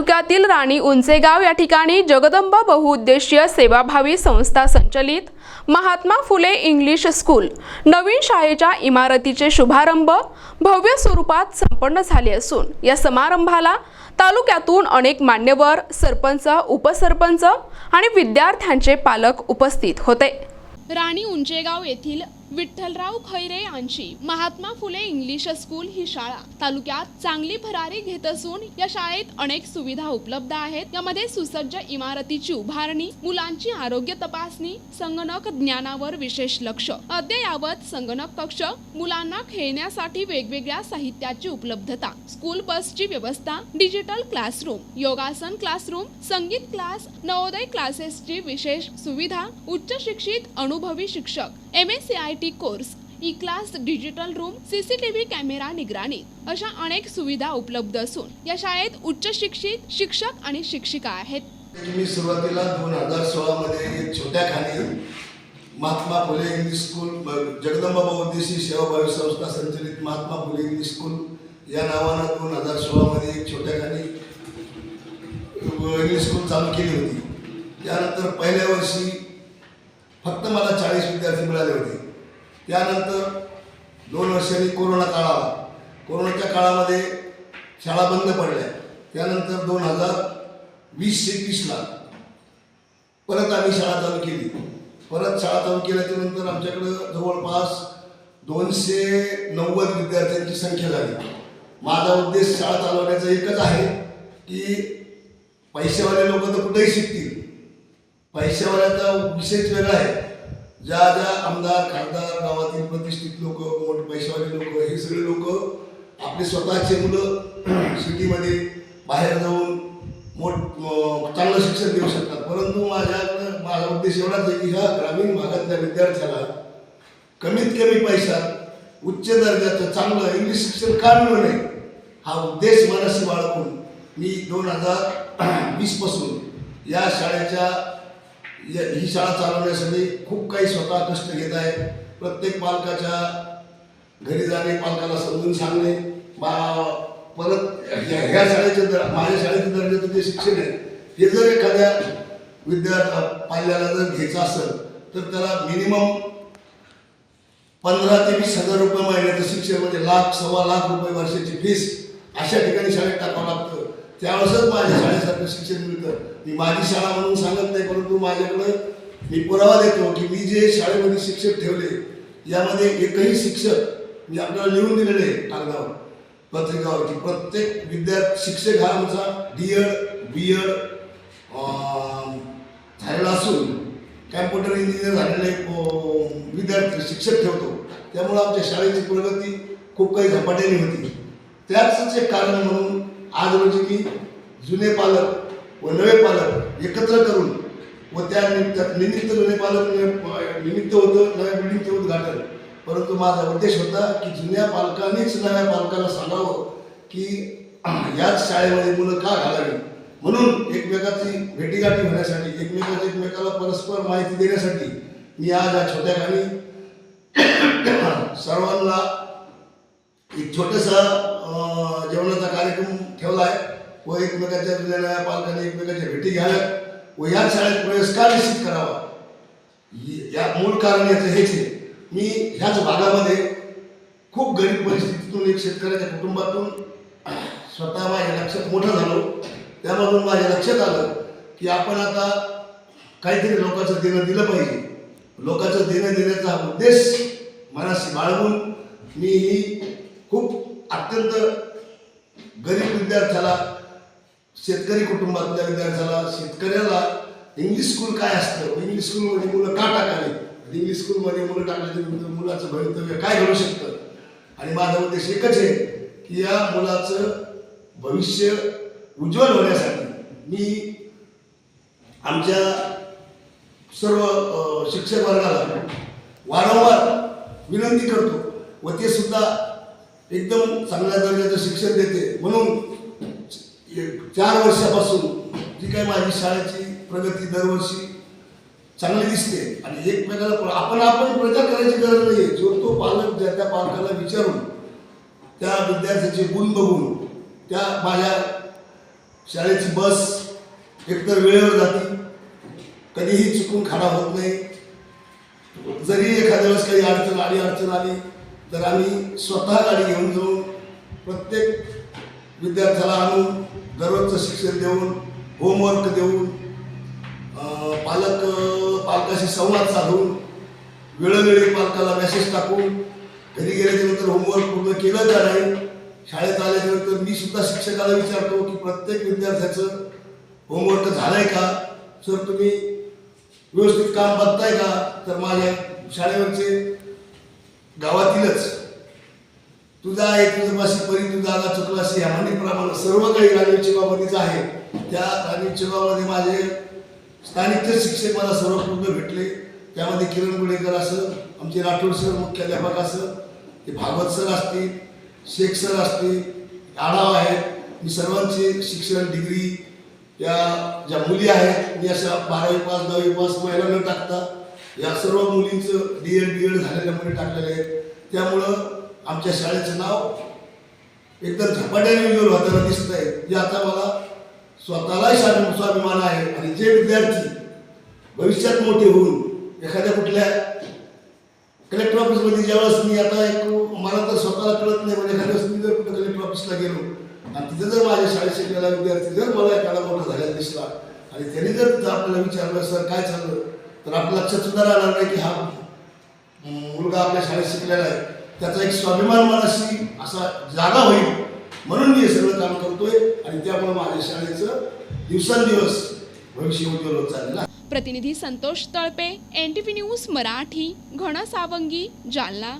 तालुक्यातील राणी उंचेगाव या ठिकाणी जगदंब बहुउद्देशीय सेवाभावी संस्था संचलित महात्मा फुले इंग्लिश स्कूल नवीन शाळेच्या इमारतीचे शुभारंभ भव्य स्वरूपात संपन्न झाले असून या समारंभाला तालुक्यातून अनेक मान्यवर सरपंच उपसरपंच आणि विद्यार्थ्यांचे पालक उपस्थित होते. राणी उंचेगाव येथील विठ्ठलराव खैरे यांची महात्मा फुले इंग्लिश स्कूल ही शाळा. तालुक्यात चांगली भरारी घेत असून या शाळेत अनेक सुविधा उपलब्ध आहेत. यामध्ये सुसज्ज इमारतीची उभारणी मुलांची आरोग्य तपासणी संगणक ज्ञानावर विशेष लक्ष. अद्ययावत संगणक कक्ष मुलांना खेळण्यासाठी वेगवेगळ्या साहित्याची उपलब्धता. स्कूल बसची व्यवस्था डिजिटल क्लासरूम योगासन क्लासरूम संगीत क्लास नवोदय क्लासेसची विशेष सुविधा उच्च शिक्षित अनुभवी शिक्षक M S C I T course E class digital room CCTV camera निगराणी अशा अनेक सुविधा उपलब्ध असून या शाळेत उच्च शिक्षित शिक्षक आणि शिक्षिका आहेत. मी सुरुवातीला दोन हजार सोळामध्ये एक छोट्या खाली महात्मा फुले इंग्लिश स्कूल जगदंबा बहुउद्देशीय सेवाभावी संस्था संचलित महात्मा फुले इंग्लिश स्कूल या नावानं दोन हजार सोळामध्ये एक छोट्या खाली इंग्लिश स्कूल चालू केली होती. त्यानंतर पहिल्या वर्षी फक्त मला चाळीस विद्यार्थी मिळाले होते. त्यानंतर दोन वर्षांनी कोरोना काळ आला कोरोनाच्या काळामध्ये शाळा बंद पडल्या. त्यानंतर दोन हजार वीस एकवीसला परत आम्ही शाळा चालू केली. परत शाळा चालू केल्याच्यानंतर आमच्याकडं जवळपास दोनशे नव्वद विद्यार्थ्यांची संख्या झाली. माझा उद्देश शाळा चालवण्याचा एकच आहे की पैसेवाले लोक तर कुठेही शिकतील. पैशावाल्याचा विषयच वेगळा आहे. ज्या ज्या आमदार खासदार गावातील प्रतिष्ठित लोक मोठ पैशावाले लोक हे सगळे लोक आपले स्वतःचे मुलं सिटीमध्ये बाहेर जाऊन मोठ चांगलं शिक्षण देऊ शकतात. परंतु माझ्या माझा उद्देश एवढाच आहे की ह्या ग्रामीण भागातल्या विद्यार्थ्याला कमीत कमी पैशात उच्च दर्जाचं चांगलं इंग्लिश शिक्षण का मिळू नये? हा उद्देश मनाशी बाळगून मी दोन हजार वीसपासून या शाळेच्या ही शाळा चालवण्यासाठी खूप काही स्वतः कष्ट घेत आहे. प्रत्येक पालकाच्या घरी जाणे पालकाला समजून सांगणे बा परत ह्या ह्या शाळेचे दर माझ्या शाळेचे दर्जाचं जे शिक्षण आहे हे जर एखाद्या विद्यार्थ्या पाल्याला जर घ्यायचं असेल तर त्याला मिनिमम पंधरा ते वीस हजार रुपये महिन्याचं शिक्षण म्हणजे लाख सव्वा लाख रुपये वर्षाची फीस अशा ठिकाणी शाळेत टाकावं लागतं. त्यावेळेसच माझ्या शाळेसारखं शिक्षण मिळतं. मी माझी शाळा म्हणून सांगत नाही परंतु माझ्याकडं मी पुरावा देतो की मी जे शाळेमध्ये शिक्षक ठेवले यामध्ये एकही शिक्षक मी आपल्याला लिहून दिलेले आहे कागदावर पत्रिकावर की प्रत्येक विद्यार्थी शिक्षक हा आमचा डी एड बी एड झालेला असून कॅम्प्युटर इंजिनियर झालेले विद्यार्थी शिक्षक ठेवतो. त्यामुळं आमच्या शाळेची प्रगती खूप काही झपाट्याने होती. त्याच एक कारण म्हणून आज म्हणजे रोजी मी जुने पालक व नवे पालक एकत्र करून व त्या निमित्त जुने पालक निमित्त होतं नव्या बिल्डिंगचे उद्घाटन. परंतु माझा उद्देश होता की जुन्या पालकांनीच नव्या पालकाला सांगावं की याच शाळेमध्ये मुलं का घालावी? म्हणून एकमेकाची भेटीगाठी होण्यासाठी एकमेकाला एकमेकाला परस्पर माहिती देण्यासाठी मी आज या छोट्या गाणी सर्वांना एक छोटासा जेवणाचा कार्यक्रम ठेवला आहे व एकमेकाच्या जुन्या पालकांनी एकमेकाच्या भेटी घ्याव्यात व या शाळेत प्रवेश का निश्चित करावा. या मूळ कारण याचं हेच आहे. मी ह्याच भागामध्ये खूप गरीब परिस्थितीतून एक शेतकऱ्याच्या कुटुंबातून स्वतः माझ्या लक्षात मोठं झालो. त्यामधून माझ्या लक्षात आलं की आपण आता काहीतरी लोकांचं देणं दिलं पाहिजे. लोकांचं देणं देण्याचा हा उद्देश मनाशी बाळगून मी ही खूप अत्यंत गरीब विद्यार्थ्याला शेतकरी कुटुंबातल्या विद्यार्थ्याला शेतकऱ्याला इंग्लिश स्कूल काय असतं? इंग्लिश स्कूलमध्ये मुलं का टाकावी? इंग्लिश स्कूलमध्ये मुलं टाकल्याच्या मुलाचं भवितव्य काय घडू शकतं? आणि माझा उद्देश एकच आहे की या मुलाचं भविष्य उज्ज्वल होण्यासाठी मी आमच्या सर्व शिक्षक वर्गाला वारंवार विनंती करतो व ते सुद्धा एकदम चांगल्या दर्जाचं शिक्षण देते. म्हणून एक चार वर्षापासून जी काही माझी शाळेची प्रगती दरवर्षी चांगली दिसते. आणि एकमेकाला आपण आपण प्रचार करायची गरज नाही जो तो पालक ज्या त्या पालकाला विचारून त्या विद्यार्थ्याचे गुण बघून त्या माझ्या शाळेची बस एकतर वेळेवर जाते कधीही चुकून खाडा होत नाही. जरी एखाद्या वेळेस काही अडचण आली अडचण आली तर आम्ही स्वतः गाडी घेऊन जाऊन प्रत्येक विद्यार्थ्याला आणून दररोजचं शिक्षण देऊन होमवर्क देऊन पालक पालकाशी संवाद साधून वेळोवेळी पालकाला मेसेज टाकून घरी गेल्याच्यानंतर होमवर्क पूर्ण केलं का नाही शाळेत आल्याच्यानंतर मी सुद्धा शिक्षकाला विचारतो की प्रत्येक विद्यार्थ्याचं होमवर्क झालंय का? सर तुम्ही व्यवस्थित काम बघताय का? तर माझ्या शाळेवरचे गावातीलच. तुझा आहे तुझं माशी परी तुझा आला चुकलाशी. या म्हणीप्रमाणे सर्व काही राणीव चिवामध्येच आहे. त्या राणीव चिवामध्ये माझे स्थानिकचे शिक्षक मला सर्वपूर्ण भेटले. त्यामध्ये किरण गुडेकर असं आमचे राठोड सर मुख्याध्यापक असं ते भागवत सर असतील शेख सर असतील आढाव आहेत. मी सर्वांचे शिक्षण डिग्री या ज्या मुली आहेत मी अशा बारावी पास दहावी पास महिला न टाकता या सर्व मुलींचं डी एड बी एड झालेल्या मुली टाकलेल्या आहेत त्यामुळं आमच्या शाळेचं नाव एकदम झपाट्याने उज्ज्वल होताना दिसत आहे. जे आता मला स्वतःलाही स्वाभी स्वाभिमान आहे आणि जे विद्यार्थी भविष्यात मोठे होऊन एखाद्या कुठल्या कलेक्टर ऑफिसमध्ये ज्यावेळेस मी आता एक मला तर स्वतःला कळत नाही म्हणजे एखाद्या मी जर कुठं कलेक्टर ऑफिसला गेलो आणि तिथे जर माझ्या शाळेत शिकलेला विद्यार्थी जर मला एखादा मोठा झालेला दिसला आणि त्यांनी जर आपल्याला विचारलं सर काय चाललं? तर आपल्या लक्षात सुद्धा राहणार नाही की हा मुलगा आपल्या शाळेत शिकलेला आहे. त्याचा एक स्वाभिमान मनाशी असा जागा होईल. म्हणून मी हे सगळं काम करतोय आणि त्यामुळे माझ्या शाळेचं दिवसेंदिवस भविष्य उज्ज्वल होत चाललेलं प्रतिनिधी Santosh Talpe N T V news Marathi Ghansawangi Jalna.